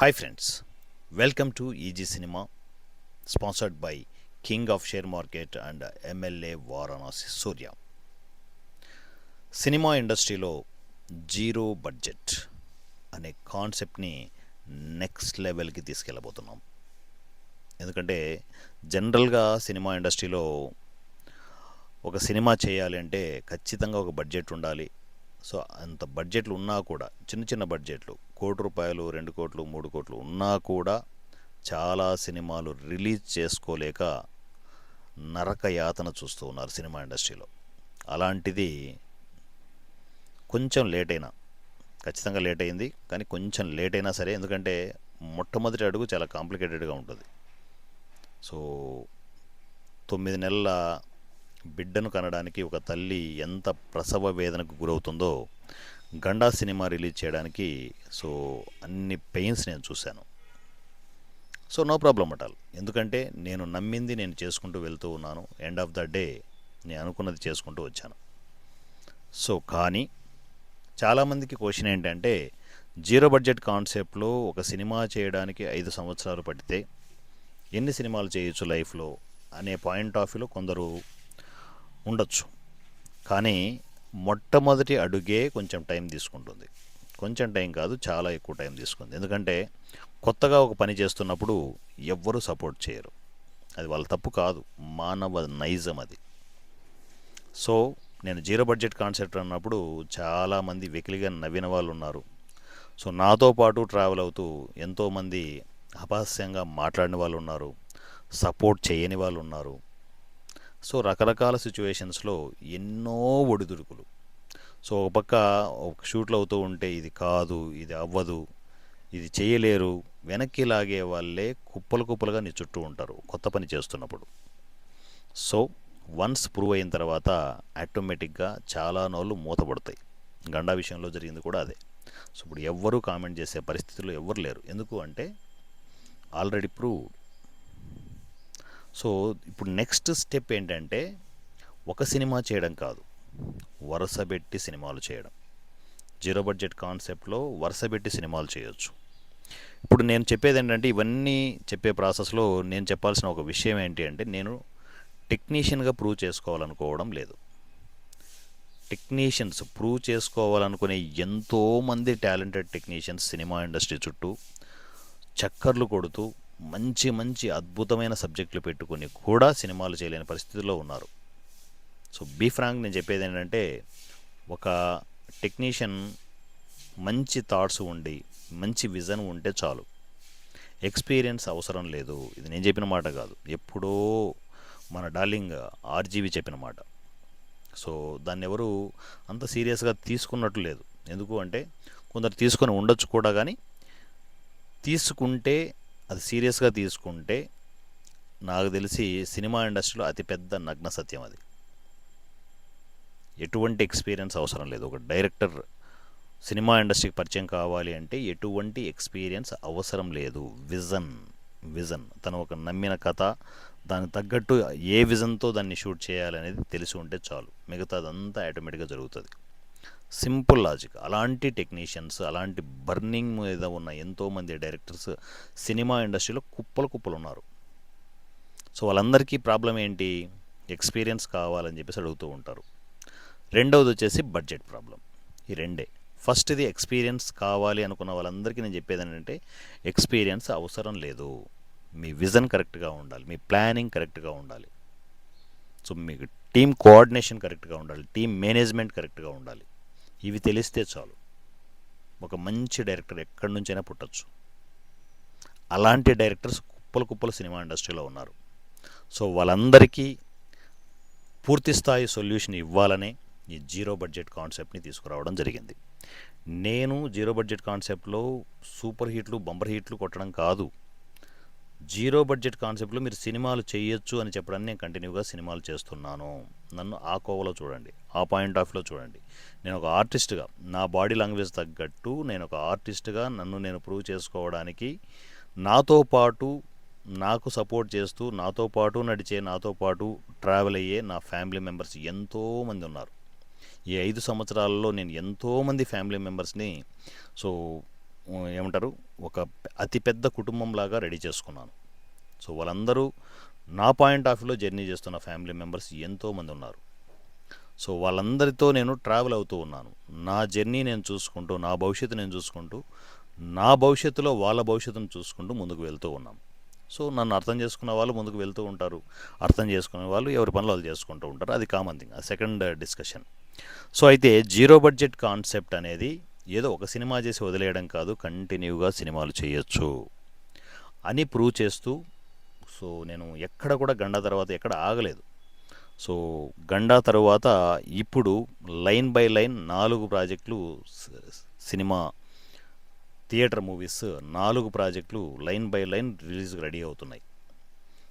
Hi friends welcome to Easy Cinema sponsored by king of share market and MLA Varanasi Surya cinema ఇండస్ట్రీలో zero budget అనే కాన్సెప్ట్ని next లెవెల్కి తీసుకెళ్ళబోతున్నాం. ఎందుకంటే జనరల్గా cinema ఇండస్ట్రీలో ఒక సినిమా చేయాలి అంటే ఖచ్చితంగా ఒక బడ్జెట్ ఉండాలి. సో అంత బడ్జెట్లు ఉన్నా కూడా చిన్న చిన్న బడ్జెట్లు కోటి రూపాయలు రెండు కోట్లు మూడు కోట్లు ఉన్నా కూడా చాలా సినిమాలు రిలీజ్ చేసుకోలేక నరక యాతన చూస్తూ ఉన్నారు సినిమా ఇండస్ట్రీలో. అలాంటిది కొంచెం లేట్ అయినా ఖచ్చితంగా లేట్ అయింది కానీ కొంచెం లేట్ అయినా సరే ఎందుకంటే మొట్టమొదటి అడుగు చాలా కాంప్లికేటెడ్గా ఉంటుంది. సో తొమ్మిది నెలల బిడ్డను కనడానికి ఒక తల్లి ఎంత ప్రసవ వేదనకు గురవుతుందో గండా సినిమా రిలీజ్ చేయడానికి సో అన్ని పెయిన్స్ నేను చూశాను. సో నో ప్రాబ్లం అటాల్ ఎందుకంటే నేను నమ్మింది నేను చేసుకుంటూ వెళ్తూ ఉన్నాను. ఎండ్ ఆఫ్ ద డే నేను అనుకున్నది చేసుకుంటూ వచ్చాను. సో కానీ చాలామందికి క్వశ్చన్ ఏంటంటే జీరో బడ్జెట్ కాన్సెప్ట్లో ఒక సినిమా చేయడానికి ఐదు సంవత్సరాలు పడితే ఎన్ని సినిమాలు చేయొచ్చు లైఫ్లో అనే పాయింట్ ఆఫ్ వ్యూలో కొందరు ఉండొచ్చు. కానీ మొట్టమొదటి అడుగే కొంచెం టైం తీసుకుంటుంది. కొంచెం టైం కాదు చాలా ఎక్కువ టైం తీసుకుంది. ఎందుకంటే కొత్తగా ఒక పని చేస్తున్నప్పుడు ఎవ్వరూ సపోర్ట్ చేయరు. అది వాళ్ళ తప్పు కాదు. మానవ నైజం అది. సో నేను జీరో బడ్జెట్ కాన్సెప్ట్ అన్నప్పుడు చాలామంది వెకిలిగా నవ్విన వాళ్ళు ఉన్నారు. సో నాతో పాటు ట్రావెల్ అవుతూ ఎంతోమంది అపహాస్యంగా మాట్లాడిన వాళ్ళు ఉన్నారు. సపోర్ట్ చేయని వాళ్ళు ఉన్నారు. సో రకరకాల సిచ్యువేషన్స్లో ఎన్నో ఒడిదుడుకులు. సో ఒక పక్క ఒక షూట్లు అవుతూ ఉంటే ఇది కాదు ఇది అవ్వదు ఇది చేయలేరు వెనక్కి లాగే వాళ్ళే కుప్పలు కుప్పలుగా నీ చుట్టూ ఉంటారు కొత్త పని చేస్తున్నప్పుడు. సో వన్స్ ప్రూవ్ అయిన తర్వాత ఆటోమేటిక్గా చాలా నోళ్ళు మూతపడతాయి. గండా విషయంలో జరిగింది కూడా అదే. సో ఇప్పుడు ఎవ్వరూ కామెంట్ చేసే పరిస్థితులు ఎవ్వరు లేరు. ఎందుకు అంటే ఆల్రెడీ ప్రూవ్డ్ సో ఇప్పుడు నెక్స్ట్ స్టెప్ ఏంటంటే ఒక సినిమా చేయడం కాదు. వరుస పెట్టి సినిమాలు చేయడం. జీరో బడ్జెట్ కాన్సెప్ట్లో వరుస పెట్టి సినిమాలు చేయొచ్చు. ఇప్పుడు నేను చెప్పేది ఏంటంటే ఇవన్నీ చెప్పే ప్రాసెస్లో నేను చెప్పాల్సిన ఒక విషయం ఏంటి అంటే నేను టెక్నీషియన్గా ప్రూవ్ చేసుకోవాలనుకోవడం లేదు. టెక్నీషియన్స్ ప్రూవ్ చేసుకోవాలనుకునే ఎంతోమంది టాలెంటెడ్ టెక్నీషియన్స్ సినిమా ఇండస్ట్రీ చుట్టూ చక్కర్లు కొడుతూ మంచి మంచి అద్భుతమైన సబ్జెక్టులు పెట్టుకుని కూడా సినిమాలు చేయలేని పరిస్థితిలో ఉన్నారు. సో బీ ఫ్రాంక్ నేను చెప్పేది ఏంటంటే ఒక టెక్నీషియన్ మంచి థాట్స్ ఉండి మంచి విజన్ ఉంటే చాలు. ఎక్స్పీరియన్స్ అవసరం లేదు. ఇది నేను చెప్పిన మాట కాదు. ఎప్పుడో మన డార్లింగ్ ఆర్జీవి చెప్పిన మాట. సో దాన్ని ఎవరు అంత సీరియస్గా తీసుకున్నట్టు లేదు. ఎందుకు అంటే కొందరు తీసుకొని ఉండొచ్చు కూడా కానీ తీసుకుంటే అది సీరియస్గా తీసుకుంటే నాకు తెలిసి సినిమా ఇండస్ట్రీలో అతిపెద్ద నగ్న సత్యం అది. ఎటువంటి ఎక్స్పీరియన్స్ అవసరం లేదు. ఒక డైరెక్టర్ సినిమా ఇండస్ట్రీకి పరిచయం కావాలి అంటే ఎటువంటి ఎక్స్పీరియన్స్ అవసరం లేదు. Vision vision. తను ఒక నమ్మిన కథ దానికి తగ్గట్టు ఏ విజన్తో దాన్ని షూట్ చేయాలనేది తెలిసి ఉంటే చాలు. మిగతాదంతా ఆటోమేటిక్గా జరుగుతుంది. Simple logic. అలాంటి టెక్నీషియన్స్ అలాంటి బర్నింగ్ మీద ఉన్న ఎంతోమంది డైరెక్టర్స్ సినిమా ఇండస్ట్రీలో కుప్పలు కుప్పలు ఉన్నారు సో వాళ్ళందరికీ ప్రాబ్లం ఏంటి? ఎక్స్పీరియన్స్ కావాలని చెప్పేసి అడుగుతూ ఉంటారు. రెండవది వచ్చేసి బడ్జెట్ ప్రాబ్లం ఈ రెండే. ఫస్ట్ ఇది ఎక్స్పీరియన్స్ కావాలి అనుకున్న వాళ్ళందరికీ నేను చెప్పేది ఏంటంటే ఎక్స్పీరియన్స్ అవసరం లేదు. మీ విజన్ కరెక్ట్గా ఉండాలి. మీ ప్లానింగ్ కరెక్ట్గా ఉండాలి. సో మీకు టీమ్ కోఆర్డినేషన్ కరెక్ట్గా ఉండాలి. టీమ్ మేనేజ్మెంట్ కరెక్ట్గా ఉండాలి. ఇవి తెలిస్తే చాలు. ఒక మంచి డైరెక్టర్ ఎక్కడి నుంచైనా పుట్టచ్చు. అలాంటి డైరెక్టర్స్ కుప్పలు కుప్పలు సినిమా ఇండస్ట్రీలో ఉన్నారు. సో వాళ్ళందరికీ పూర్తి స్థాయి సొల్యూషన్ ఇవ్వాలనే ఈ జీరో బడ్జెట్ కాన్సెప్ట్ని తీసుకురావడం జరిగింది. నేను జీరో బడ్జెట్ కాన్సెప్ట్లో సూపర్ హిట్లు బంపర్ హిట్లు కొట్టడం కాదు. జీరో బడ్జెట్ కాన్సెప్ట్లో మీరు సినిమాలు చేయొచ్చు అని చెప్పడానికి నేను కంటిన్యూగా సినిమాలు చేస్తున్నాను. నన్ను ఆ కోవలో చూడండి ఆ పాయింట్ ఆఫ్లో చూడండి. నేను ఒక ఆర్టిస్ట్గా నా బాడీ లాంగ్వేజ్ తగ్గట్టు నేను ఒక ఆర్టిస్ట్గా నన్ను నేను ప్రూవ్ చేసుకోవడానికి నాతో పాటు నాకు సపోర్ట్ చేస్తూ నాతో పాటు నడిచే నాతో పాటు ట్రావెల్ అయ్యే నా ఫ్యామిలీ మెంబర్స్ ఎంతోమంది ఉన్నారు. ఈ ఐదు సంవత్సరాలలో నేను ఎంతోమంది ఫ్యామిలీ మెంబర్స్ని సో ఏమంటారు? ఒక అతిపెద్ద కుటుంబంలాగా రెడీ చేసుకున్నాను. సో వాళ్ళందరూ నా పాయింట్ ఆఫ్ వ్యూలో జర్నీ చేస్తున్న ఫ్యామిలీ మెంబర్స్ ఎంతోమంది ఉన్నారు. సో వాళ్ళందరితో నేను ట్రావెల్ అవుతూ ఉన్నాను. నా జర్నీ నేను చూసుకుంటూ నా భవిష్యత్తు నేను చూసుకుంటూ నా భవిష్యత్తులో వాళ్ళ భవిష్యత్తును చూసుకుంటూ ముందుకు వెళ్తూ ఉన్నాం. సో నన్ను అర్థం చేసుకున్న వాళ్ళు ముందుకు వెళ్తూ ఉంటారు. అర్థం చేసుకునే వాళ్ళు ఎవరి పనులు వాళ్ళు చేసుకుంటూ ఉంటారు. అది common thing. Second discussion. So అయితే జీరో బడ్జెట్ కాన్సెప్ట్ అనేది ఏదో ఒక సినిమా చేసి వదిలేయడం కాదు కంటిన్యూగా సినిమాలు చేయొచ్చు అని ప్రూవ్ చేస్తూ సో నేను ఎక్కడ కూడా గండా తర్వాత ఎక్కడ ఆగలేదు. సో గండా తర్వాత ఇప్పుడు లైన్ బై లైన్ నాలుగు ప్రాజెక్టులు సినిమా థియేటర్ మూవీస్ నాలుగు ప్రాజెక్టులు లైన్ బై లైన్ రిలీజ్కి రెడీ అవుతున్నాయి.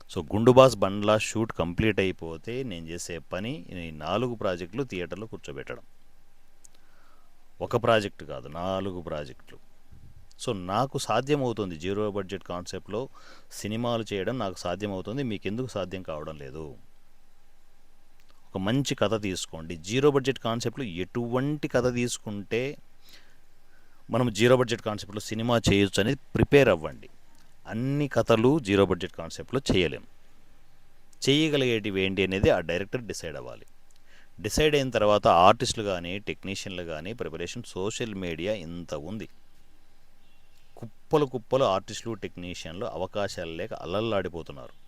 సో గుండుబాస్ బండ్లా షూట్ కంప్లీట్ అయిపోతే నేను చేసే పని నాలుగు ప్రాజెక్టులు థియేటర్లో కూర్చోబెట్టడం. ఒక ప్రాజెక్ట్ కాదు నాలుగు ప్రాజెక్టులు. సో నాకు సాధ్యమవుతుంది జీరో బడ్జెట్ కాన్సెప్ట్లో సినిమాలు చేయడం నాకు సాధ్యమవుతుంది మీకు ఎందుకు సాధ్యం కావడం లేదు. ఒక మంచి కథ తీసుకోండి. జీరో బడ్జెట్ కాన్సెప్ట్లో ఎటువంటి కథ తీసుకుంటే మనం జీరో బడ్జెట్ కాన్సెప్ట్లో సినిమా చేయొచ్చు అనేది ప్రిపేర్ అవ్వండి. అన్ని కథలు జీరో బడ్జెట్ కాన్సెప్ట్లో చేయలేం. చేయగలిగేటివి ఏంటి అనేది ఆ డైరెక్టర్ డిసైడ్ అవ్వాలి. డిసైడ్ అయిన తర్వాత ఆర్టిస్టులు కానీ టెక్నీషియన్లు కానీ ప్రిపరేషన్ సోషల్ మీడియా ఇంత ఉంది. కుప్పలు కుప్పలు ఆర్టిస్టులు టెక్నీషియన్లు అవకాశాలు లేక అల్లల్లాడిపోతున్నారు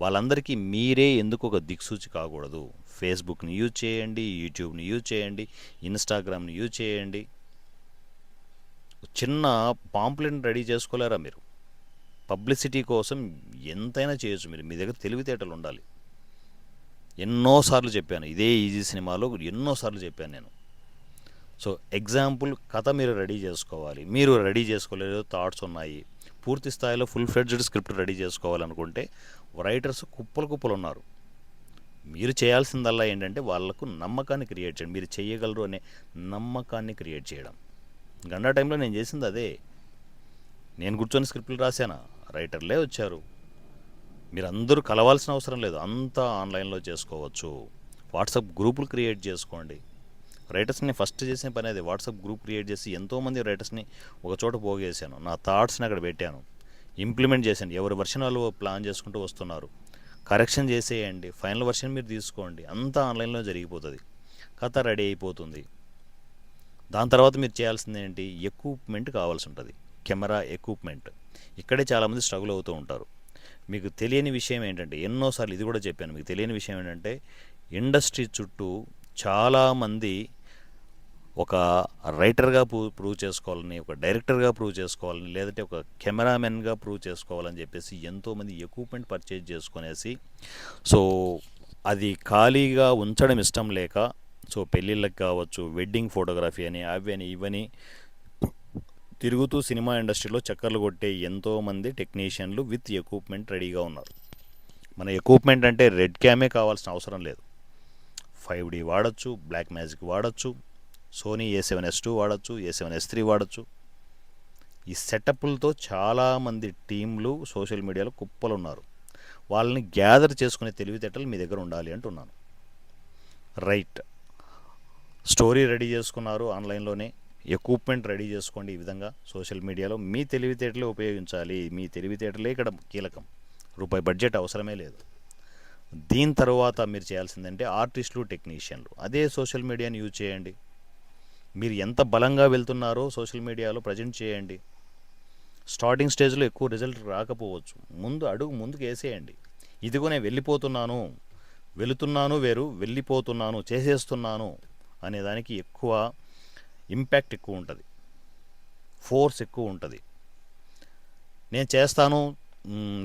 వాళ్ళందరికీ మీరే ఎందుకు ఒక దిక్సూచి కాకూడదు? ఫేస్బుక్ని యూజ్ చేయండి యూట్యూబ్ని యూజ్ చేయండి ఇన్స్టాగ్రామ్ని యూజ్ చేయండి. చిన్న పాంప్లెట్ రెడీ చేసుకోలేరా మీరు? పబ్లిసిటీ కోసం ఎంతైనా చేయొచ్చు మీరు. మీ దగ్గర తెలివితేటలు ఉండాలి. ఎన్నోసార్లు చెప్పాను. ఇదే ఈజీ సినిమాలో ఎన్నోసార్లు చెప్పాను నేను. సో ఎగ్జాంపుల్ కథ మీరు రెడీ చేసుకోవాలి. మీరు రెడీ చేసుకోలేదు థాట్స్ ఉన్నాయి. పూర్తి స్థాయిలో ఫుల్ ఫ్లెడ్జ్డ్ స్క్రిప్ట్ రెడీ చేసుకోవాలనుకుంటే రైటర్స్ కుప్పలు కుప్పలు ఉన్నారు. మీరు చేయాల్సిందల్లా ఏంటంటే వాళ్ళకు నమ్మకాన్ని క్రియేట్ చేయండి. మీరు చేయగలరు అనే నమ్మకాన్ని క్రియేట్ చేయడం. గండా టైంలో నేను చేసింది అదే. నేను కూర్చొని స్క్రిప్ట్లు రాశానా? రైటర్లే వచ్చారు. మీరు అందరూ కలవాల్సిన అవసరం లేదు. అంతా ఆన్లైన్లో చేసుకోవచ్చు. వాట్సాప్ గ్రూపులు క్రియేట్ చేసుకోండి. రైటర్స్ని ఫస్ట్ చేసిన పని అది. వాట్సాప్ గ్రూప్ క్రియేట్ చేసి ఎంతోమంది రైటర్స్ని ఒక చోట పోగేశాను. నా థాట్స్ని అక్కడ పెట్టాను. ఇంప్లిమెంట్ చేశాను. ఎవరి వర్షన్ వాళ్ళు ప్లాన్ చేసుకుంటూ వస్తున్నారు. కరెక్షన్ చేసేయండి. ఫైనల్ వర్షన్ మీరు తీసుకోండి. అంతా ఆన్లైన్లో జరిగిపోతుంది. కథ రెడీ అయిపోతుంది. దాని తర్వాత మీరు చేయాల్సింది ఏంటి? ఎక్విప్మెంట్ కావాల్సి ఉంటుంది. Camera equipment. ఇక్కడే చాలామంది స్ట్రగుల్ అవుతూ ఉంటారు. మీకు తెలియని విషయం ఏంటంటే ఎన్నోసార్లు ఇది కూడా చెప్పాను మీకు తెలియని విషయం ఏంటంటే ఇండస్ట్రీ చుట్టూ చాలామంది ఒక రైటర్గా ప్రూ ప్రూవ్ చేసుకోవాలని ఒక డైరెక్టర్గా ప్రూవ్ చేసుకోవాలని లేదంటే ఒక కెమెరామెన్గా ప్రూవ్ చేసుకోవాలని చెప్పేసి ఎంతోమంది ఎక్విప్మెంట్ పర్చేజ్ చేసుకునేసి సో అది ఖాళీగా ఉంచడం ఇష్టం లేక సో పెళ్ళిళ్ళకి కావచ్చు వెడ్డింగ్ ఫోటోగ్రఫీ అని అవి అని ఇవని తిరుగుతూ సినిమా ఇండస్ట్రీలో చక్కర్లు కొట్టే ఎంతోమంది టెక్నీషియన్లు విత్ ఎక్విప్మెంట్ రెడీగా ఉన్నారు. మన ఎక్విప్మెంట్ అంటే రెడ్ క్యామే కావాల్సిన అవసరం లేదు. ఫైవ్ డి వాడచ్చు బ్లాక్ మ్యాజిక్ వాడచ్చు Sony A seven S two వాడచ్చు ఏ సెవెన్ ఎస్ త్రీ వాడచ్చు. ఈ సెటప్లతో చాలామంది టీంలు సోషల్ మీడియాలో కుప్పలు ఉన్నారు వాళ్ళని గ్యాదర్ చేసుకునే తెలివితేటలు మీ దగ్గర ఉండాలి అంటున్నాను. రైట్. స్టోరీ రెడీ చేసుకున్నారు ఆన్లైన్లోనే. ఎక్విప్మెంట్ రెడీ చేసుకోండి ఈ విధంగా సోషల్ మీడియాలో మీ తెలివితేటలే ఉపయోగించాలి. మీ తెలివితేటలే ఇక్కడ కీలకం. రూపాయి బడ్జెట్ అవసరమే లేదు. దీని తర్వాత మీరు చేయాల్సిందంటే ఆర్టిస్టులు టెక్నీషియన్లు అదే సోషల్ మీడియాని యూజ్ చేయండి. మీరు ఎంత బలంగా వెళ్తున్నారో సోషల్ మీడియాలో ప్రజెంట్ చేయండి. స్టార్టింగ్ స్టేజ్లో ఎక్కువ రిజల్ట్ రాకపోవచ్చు. ముందు అడుగు ముందుకు వేసేయండి. ఇదిగో నేను వెళ్ళిపోతున్నాను. వెళుతున్నాను వేరు వెళ్ళిపోతున్నాను చేసేస్తున్నాను అనేదానికి ఎక్కువ ఇంపాక్ట్ ఎక్కువ ఉంటుంది. ఫోర్స్ ఎక్కువ ఉంటుంది. నేను చేస్తాను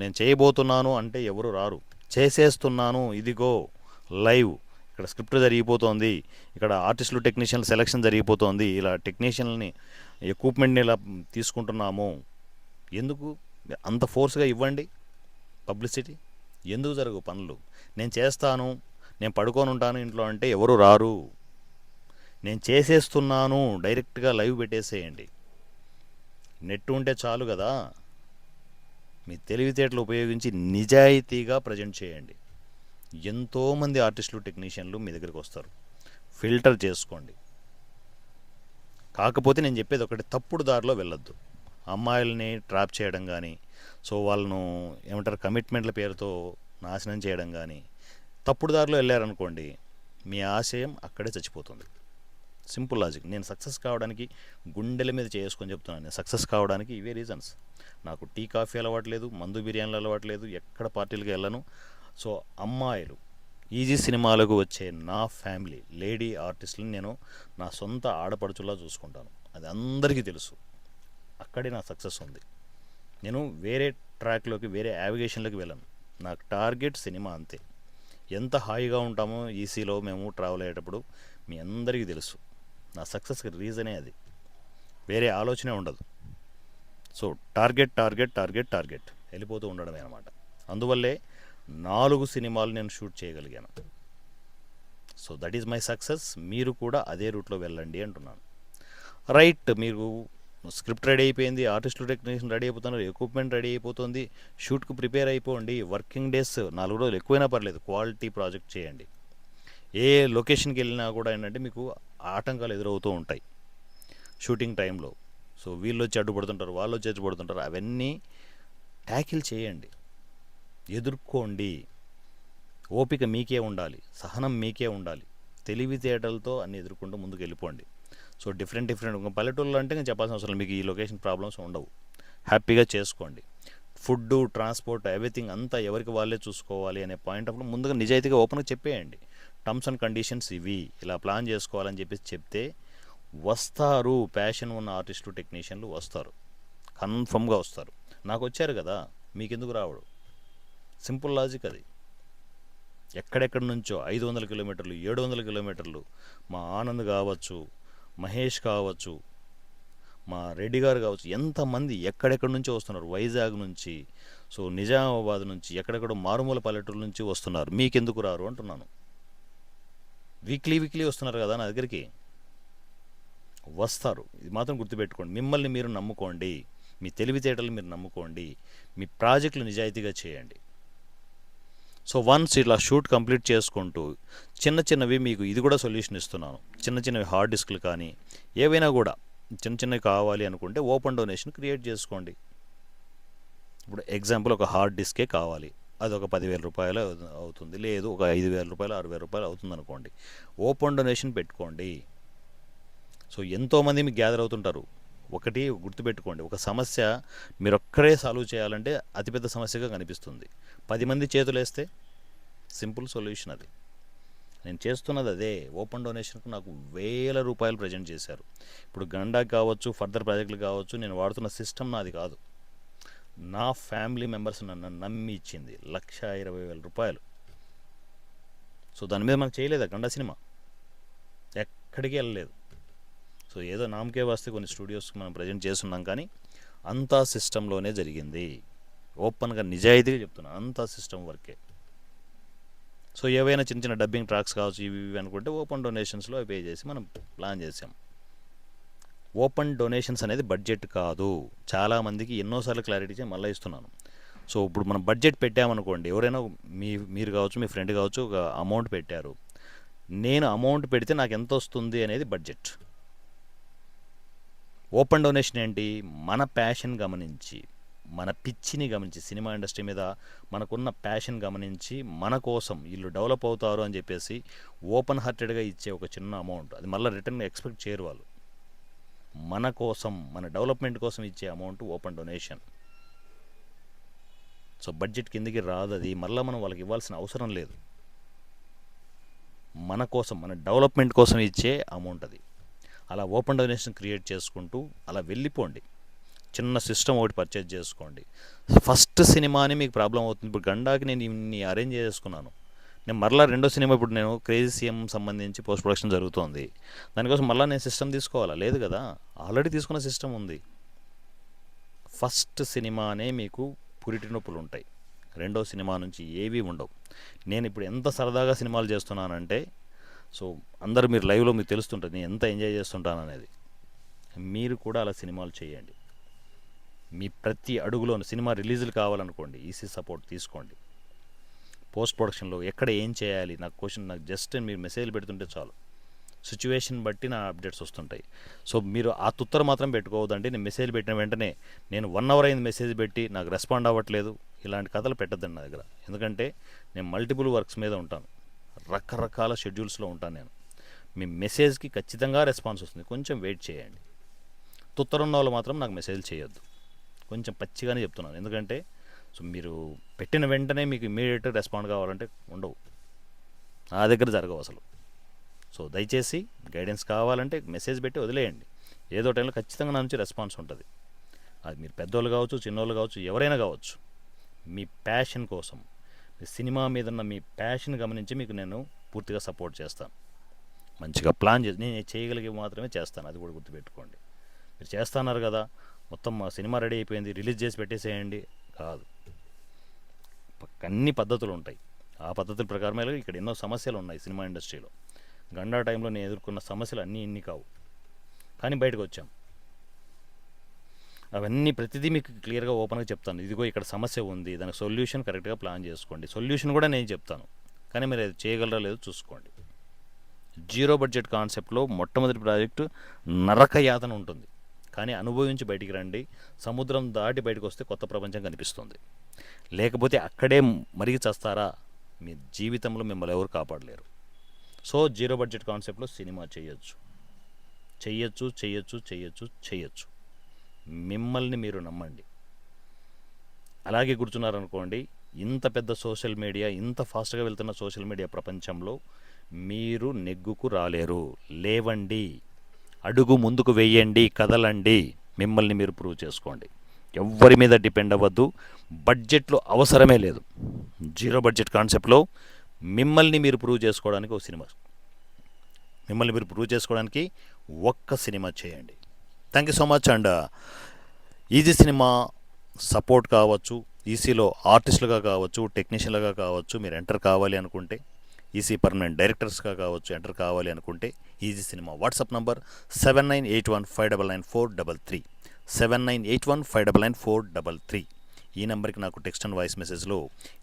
నేను చేయబోతున్నాను అంటే ఎవరు రారు. చేసేస్తున్నాను ఇదిగో లైవ్. ఇక్కడ స్క్రిప్ట్ జరిగిపోతుంది ఇక్కడ ఆర్టిస్టులు టెక్నీషియన్ల సెలక్షన్ జరిగిపోతుంది. ఇలా టెక్నీషియన్లని ఎక్విప్మెంట్ని ఇలా తీసుకుంటున్నాము. ఎందుకు? అంత ఫోర్స్గా ఇవ్వండి పబ్లిసిటీ. ఎందుకు జరగవు పనులు? నేను చేస్తాను నేను పడుకొని ఉంటాను ఇంట్లో అంటే ఎవరు రారు? నేను చేసేస్తున్నాను డైరెక్ట్గా లైవ్ పెట్టేసేయండి. నెట్ ఉంటే చాలు కదా. మీ తెలివితేటలు ఉపయోగించి నిజాయితీగా ప్రజెంట్ చేయండి. ఎంతోమంది ఆర్టిస్టులు టెక్నీషియన్లు మీ దగ్గరికి వస్తారు. ఫిల్టర్ చేసుకోండి. కాకపోతే నేను చెప్పేది ఒకటి తప్పుడు దారిలో వెళ్ళొద్దు. అమ్మాయిల్ని ట్రాప్ చేయడం కానీ సో వాళ్ళను ఏమంటారు కమిట్మెంట్ల పేరుతో నాశనం చేయడం కానీ తప్పుడు దారిలో వెళ్ళారనుకోండి మీ ఆశయం అక్కడే చచ్చిపోతుంది. Simple logic. నేను సక్సెస్ కావడానికి గుండెల మీద చేసుకొని చెప్తున్నాను. నేను సక్సెస్ కావడానికి ఇవే రీజన్స్. నాకు టీ కాఫీ అలవాట్లేదు మందు బిర్యానీలు అలవాట్లేదు ఎక్కడ పార్టీలకు వెళ్ళను. సో అమ్మాయిలు ఈజీ సినిమాలకు వచ్చే నా ఫ్యామిలీ లేడీ ఆర్టిస్టులను నేను నా సొంత ఆడపడుచులా చూసుకుంటాను. అది అందరికీ తెలుసు. అక్కడే నా సక్సెస్ ఉంది. నేను వేరే ట్రాక్లోకి వేరే యావిగేషన్లోకి వెళ్ళను. నాకు టార్గెట్ సినిమా అంతే. ఎంత హాయిగా ఉంటామో ఈసీలో మేము ట్రావెల్ అయ్యేటప్పుడు మీ అందరికీ తెలుసు. నా సక్సెస్కి రీజనే అది. వేరే ఆలోచనే ఉండదు. So target target target target వెళ్ళిపోతూ ఉండడమే అనమాట అందువల్లే నాలుగు సినిమాలు నేను షూట్ చేయగలిగాను. So that is my success మీరు కూడా అదే రూట్లో వెళ్ళండి అంటున్నాను. రైట్ మీరు స్క్రిప్ట్ రెడీ అయిపోయింది ఆర్టిస్టులు టెక్నీషియన్ రెడీ అయిపోతున్నారు ఎక్విప్మెంట్ రెడీ అయిపోతుంది షూట్కి ప్రిపేర్ అయిపోండి వర్కింగ్ డేస్ నాలుగు రోజులు ఎక్కువైనా పర్లేదు క్వాలిటీ ప్రాజెక్ట్ చేయండి. ఏ లొకేషన్కి వెళ్ళినా కూడా ఏంటంటే మీకు ఆటంకాలు ఎదురవుతూ ఉంటాయి. షూటింగ్ టైంలో. సో వీళ్ళు వచ్చి అడ్డుపడుతుంటారు వాళ్ళు వచ్చి అడ్డుపడుతుంటారు అవన్నీ ట్యాకిల్ చేయండి. ఎదుర్కోండి. ఓపిక మీకే ఉండాలి. సహనం మీకే ఉండాలి. తెలివితేటలతో అన్ని ఎదుర్కొంటూ ముందుకు వెళ్ళిపోండి సో డిఫరెంట్ డిఫరెంట్ ఇంకా పల్లెటూళ్ళు అంటే ఇంకా చెప్పాల్సిన అవసరం మీకు ఈ లొకేషన్ ప్రాబ్లమ్స్ ఉండవు. హ్యాపీగా చేసుకోండి. ఫుడ్ ట్రాన్స్పోర్ట్ ఎవ్రీథింగ్ అంతా ఎవరికి వాళ్ళే చూసుకోవాలి అనే పాయింట్ ఆఫ్ ముందుగా నిజాయితీగా ఓపెన్గా చెప్పేయండి. టర్మ్స్ అండ్ కండిషన్స్ ఇవి. ఇలా ప్లాన్ చేసుకోవాలని చెప్పేసి చెప్తే వస్తారు. ప్యాషన్ ఉన్న ఆర్టిస్టు టెక్నీషియన్లు వస్తారు. కన్ఫర్మ్గా వస్తారు. నాకు వచ్చారు కదా మీకెందుకు రావడు? సింపుల్ లాజిక్ అది. ఎక్కడెక్కడి నుంచో ఐదు వందల కిలోమీటర్లు ఏడు వందల కిలోమీటర్లు మా ఆనంద్ కావచ్చు మహేష్ కావచ్చు మా రెడ్డి గారు కావచ్చు ఎంతమంది ఎక్కడెక్కడి నుంచో వస్తున్నారు. వైజాగ్ నుంచి సో నిజామాబాద్ నుంచి ఎక్కడెక్కడో మారుమూల పల్లెటూరు నుంచి వస్తున్నారు. మీకెందుకు రారు అంటున్నాను. వీక్లీ వీక్లీ వస్తున్నారు కదా నా దగ్గరికి. వస్తారు. ఇది మాత్రం గుర్తుపెట్టుకోండి. మిమ్మల్ని మీరు నమ్ముకోండి. మీ తెలివితేటలు మీరు నమ్ముకోండి. మీ ప్రాజెక్టులు నిజాయితీగా చేయండి. సో వన్స్ ఇట్లా షూట్ కంప్లీట్ చేసుకుంటూ చిన్న చిన్నవి మీకు ఇది కూడా సొల్యూషన్ ఇస్తున్నాను. చిన్న చిన్నవి హార్డ్ డిస్క్లు కానీ ఏవైనా కూడా చిన్న చిన్నవి కావాలి అనుకుంటే ఓపెన్ డొనేషన్ క్రియేట్ చేసుకోండి. ఇప్పుడు ఎగ్జాంపుల్ ఒక హార్డ్ డిస్కే కావాలి. అది ఒక పదివేల రూపాయలు అవుతుంది. లేదు ఒక ఐదు వేల రూపాయలు ఆరు వేల రూపాయలు అవుతుంది అనుకోండి ఓపెన్ డొనేషన్ పెట్టుకోండి. సో ఎంతోమంది మీకు గ్యాదర్ అవుతుంటారు. ఒకటి గుర్తుపెట్టుకోండి. ఒక సమస్య మీరు ఒక్కరే సాల్వ్ చేయాలంటే అతిపెద్ద సమస్యగా కనిపిస్తుంది. పది మంది చేతులు వేస్తే సింపుల్ సొల్యూషన్ అది. నేను చేస్తున్నది అదే. ఓపెన్ డొనేషన్కు నాకు వేల రూపాయలు ప్రజెంట్ చేశారు. ఇప్పుడు గండా కావచ్చు ఫర్దర్ ప్రాజెక్టులు కావచ్చు నేను వాడుతున్న సిస్టమ్ నాది కాదు. నా ఫ్యామిలీ మెంబర్స్ నన్ను నమ్మి ఇచ్చింది లక్ష ఇరవై వేల రూపాయలు. సో దాని మీద మనం చేయలేదు గండా సినిమా? ఎక్కడికి వెళ్ళలేదు. సో ఏదో నామకే వస్తే కొన్ని స్టూడియోస్కి మనం ప్రజెంట్ చేస్తున్నాం కానీ అంతా సిస్టంలోనే జరిగింది. ఓపెన్గా నిజాయితీగా చెప్తున్నా అంతా సిస్టమ్ వర్కే. సో ఏవైనా చిన్న చిన్న డబ్బింగ్ ట్రాక్స్ కావచ్చు ఇవి ఇవి అనుకుంటే ఓపెన్ డొనేషన్స్లో పే చేసి మనం ప్లాన్ చేసాం. ఓపెన్ డొనేషన్స్ అనేది బడ్జెట్ కాదు. చాలామందికి ఎన్నోసార్లు క్లారిటీ మళ్ళీ ఇస్తున్నాను. సో ఇప్పుడు మనం బడ్జెట్ పెట్టామనుకోండి ఎవరైనా మీ మీరు కావచ్చు మీ ఫ్రెండ్ కావచ్చు ఒక అమౌంట్ పెట్టారు. నేను అమౌంట్ పెడితే నాకు ఎంత వస్తుంది అనేది బడ్జెట్. ఓపెన్ డొనేషన్ ఏంటి? మన ప్యాషన్ గమనించి మన పిచ్చిని గమనించి సినిమా ఇండస్ట్రీ మీద మనకున్న ప్యాషన్ గమనించి మన కోసం వీళ్ళు డెవలప్ అవుతారు అని చెప్పేసి ఓపెన్ హార్టెడ్గా ఇచ్చే ఒక చిన్న అమౌంట్ అది మళ్ళీ రిటర్న్ ఎక్స్పెక్ట్ చేయరు వాళ్ళు. మన కోసం మన డెవలప్మెంట్ కోసం ఇచ్చే amount open donation. So budget కిందకి రాదు అది. మళ్ళీ మనం వాళ్ళకి ఇవ్వాల్సిన అవసరం లేదు. మన కోసం మన డెవలప్మెంట్ కోసం ఇచ్చే అమౌంట్ అది. అలా ఓపెన్ డొనేషన్ క్రియేట్ చేసుకుంటూ అలా వెళ్ళిపోండి. చిన్న సిస్టమ్ ఒకటి పర్చేజ్ చేసుకోండి. ఫస్ట్ సినిమాని మీకు ప్రాబ్లం అవుతుంది. ఇప్పుడు గండాకి నేను ఇన్ని అరేంజ్ చేసుకున్నాను. నేను మరలా రెండో సినిమా ఇప్పుడు నేను క్రేజీ సీఎం సంబంధించి పోస్ట్ ప్రొడక్షన్ జరుగుతోంది. దానికోసం మళ్ళీ నేను సిస్టమ్ తీసుకోవాలా? లేదు కదా? ఆల్రెడీ తీసుకున్న సిస్టమ్ ఉంది. ఫస్ట్ సినిమానే మీకు పురిటి నొప్పులు ఉంటాయి. రెండో సినిమా నుంచి ఏవీ ఉండవు. నేను ఇప్పుడు ఎంత సరదాగా సినిమాలు చేస్తున్నానంటే సో అందరు మీరు లైవ్లో మీకు తెలుస్తుంటుంది నేను ఎంత ఎంజాయ్ చేస్తుంటాను అనేది. మీరు కూడా అలా సినిమాలు చేయండి. మీ ప్రతి అడుగులోను సినిమా రిలీజులు కావాలనుకోండి ఈసీ సపోర్ట్ తీసుకోండి. పోస్ట్ ప్రొడక్షన్లో ఎక్కడ ఏం చేయాలి? నాకు క్వశ్చన్ నాకు జస్ట్ మీరు మెసేజ్ పెడుతుంటే చాలు. సిచ్యువేషన్ బట్టి నా అప్డేట్స్ వస్తుంటాయి. సో మీరు ఆ తుత్తర మాత్రం పెట్టుకోవద్దండి. నేను మెసేజ్ పెట్టిన వెంటనే నేను వన్ అవర్ అయింది మెసేజ్ పెట్టి నాకు రెస్పాండ్ అవ్వట్లేదు. ఇలాంటి కథలు పెట్టద్దండి నా దగ్గర. ఎందుకంటే నేను మల్టిపుల్ వర్క్స్ మీద ఉంటాను. రకరకాల షెడ్యూల్స్లో ఉంటాను నేను. మీ మెసేజ్కి ఖచ్చితంగా రెస్పాన్స్ వస్తుంది. కొంచెం వెయిట్ చేయండి. తుత్తరున్న వాళ్ళు మాత్రం నాకు మెసేజ్ చేయొద్దు. కొంచెం పచ్చిగానే చెప్తున్నాను. ఎందుకంటే సో మీరు పెట్టిన వెంటనే మీకు ఇమీడియట్ రెస్పాండ్ కావాలంటే ఉండవు. నా దగ్గర జరగవు అసలు. సో దయచేసి గైడెన్స్ కావాలంటే మెసేజ్ పెట్టి వదిలేయండి. ఏదో టైంలో ఖచ్చితంగా నా నుంచి రెస్పాన్స్ ఉంటుంది. అది మీరు పెద్దోళ్ళు కావచ్చు చిన్నోళ్ళు కావచ్చు ఎవరైనా కావచ్చు. మీ ప్యాషన్ కోసం మీ సినిమా మీద ఉన్న మీ ప్యాషన్ గమనించి మీకు నేను పూర్తిగా సపోర్ట్ చేస్తాను. మంచిగా ప్లాన్ చేసి నేను చేయగలిగే మాత్రమే చేస్తాను. అది కూడా గుర్తుపెట్టుకోండి. మీరు చేస్తున్నారు కదా మొత్తం మా సినిమా రెడీ అయిపోయింది రిలీజ్ చేసి పెట్టేసేయండి. కాదు. అన్ని పద్ధతులు ఉంటాయి ఆ పద్ధతుల ప్రకారమే ఇక్కడ ఎన్నో సమస్యలు ఉన్నాయి సినిమా ఇండస్ట్రీలో. గండా టైంలో నేను ఎదుర్కొన్న సమస్యలు అన్నీ ఇన్ని కావు. కానీ బయటకు వచ్చాం అవన్నీ ప్రతిదీ మీకు క్లియర్గా ఓపెన్గా చెప్తాను. ఇదిగో ఇక్కడ సమస్య ఉంది దానికి సొల్యూషన్ కరెక్ట్గా ప్లాన్ చేసుకోండి. సొల్యూషన్ కూడా నేను చెప్తాను. కానీ మీరు అది చేయగలరా లేదో చూసుకోండి. జీరో బడ్జెట్ కాన్సెప్ట్లో మొట్టమొదటి ప్రాజెక్టు నరకయాతన ఉంటుంది. కానీ అనుభవించి బయటికి రండి. సముద్రం దాటి బయటకు వస్తే కొత్త ప్రపంచం కనిపిస్తుంది. లేకపోతే అక్కడే మరిగి చేస్తారా? మీ జీవితంలో మిమ్మల్ని ఎవరు కాపాడలేరు. సో జీరో బడ్జెట్ కాన్సెప్ట్లో సినిమా చేయొచ్చు. చెయ్యొచ్చు చెయ్యొచ్చు చెయ్యొచ్చు చెయ్యొచ్చు మిమ్మల్ని మీరు నమ్మండి. అలాగే కూర్చున్నారనుకోండి ఇంత పెద్ద సోషల్ మీడియా ఇంత ఫాస్ట్గా వెళ్తున్న సోషల్ మీడియా ప్రపంచంలో మీరు నెగ్గుకు రాలేరు. లేవండి. అడుగు ముందుకు వెయ్యండి కదలండి. మిమ్మల్ని మీరు ప్రూవ్ చేసుకోండి. ఎవ్వరి మీద డిపెండ్ అవ్వద్దు. బడ్జెట్లో అవసరమే లేదు. జీరో బడ్జెట్ కాన్సెప్ట్లో మిమ్మల్ని మీరు ప్రూవ్ చేసుకోవడానికి ఒక సినిమా. మిమ్మల్ని మీరు ప్రూవ్ చేసుకోవడానికి ఒక్క సినిమా చేయండి. Thank you so much and Easy Cinema support కావచ్చు. ఈసీలో ఆర్టిస్టులుగా కావచ్చు టెక్నీషియన్లుగా కావచ్చు మీరు ఎంటర్ కావాలి అనుకుంటే ఈసీ పర్మనెంట్ డైరెక్టర్స్గా కావచ్చు ఎంటర్ కావాలి అనుకుంటే Easy Cinema WhatsApp number seven nine eight one five double nine four double three. Seven nine eight one five double nine four double three ఈ నెంబర్కి నాకు టెక్స్ట్ అండ్ వాయిస్ మెసేజ్లో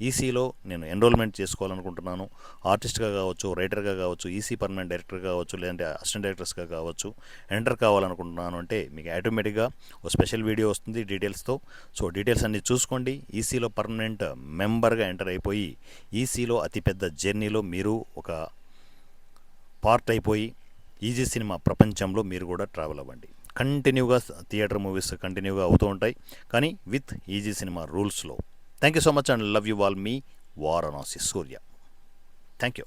ఈసీలో నేను ఎన్రోల్మెంట్ చేసుకోవాలనుకుంటున్నాను. ఆర్టిస్ట్గా కావచ్చు రైటర్గా కావచ్చు ఈసీ పర్మనెంట్ డైరెక్టర్ కావచ్చు లేదంటే అసిస్టెంట్ డైరెక్టర్స్గా కావచ్చు ఎంటర్ కావాలనుకుంటున్నాను అంటే మీకు ఆటోమేటిక్గా ఒక స్పెషల్ వీడియో వస్తుంది డీటెయిల్స్తో సో డీటెయిల్స్ అన్ని చూసుకోండి. ఈసీలో పర్మనెంట్ మెంబర్గా ఎంటర్ అయిపోయి ఈసీలో అతిపెద్ద జర్నీలో మీరు ఒక పార్ట్ అయిపోయి ఈజీ సినిమా ప్రపంచంలో మీరు కూడా ట్రావెల్ అవ్వండి. కంటిన్యూగా థియేటర్ మూవీస్ కంటిన్యూగా అవుతూ ఉంటాయి. కానీ with easy cinema రూల్స్లో. Thank you so much and love you all me Varanasi Surya. Thank you